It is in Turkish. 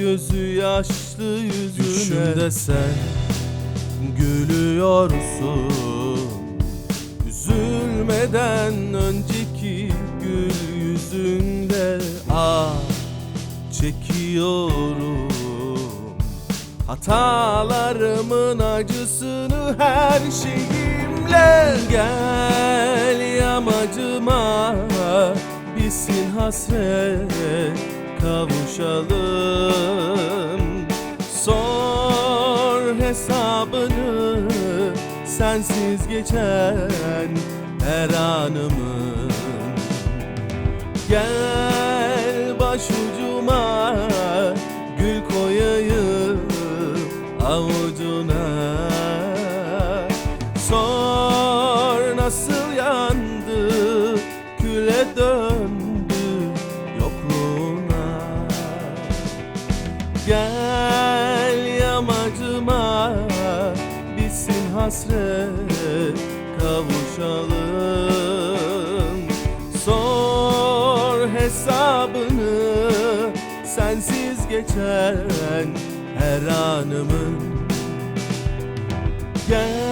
gözü yaşlı yüzüne. Düşümde sen gülüyorsun. Üzülmeden önceki gül yüzünde ah çekiyorum. Hatalarımın acısını her şeyimle. Gel yamacıma bitsin hasret kavuşalım. Sor hesabını sensiz geçen her anımın. Gel başucuma gül koyayım avucuna. Sor nasıl yandı küle döndü Gel yamacıma bitsin hasret kavuşalım. Sor hesabını sensiz geçen her anımın Gel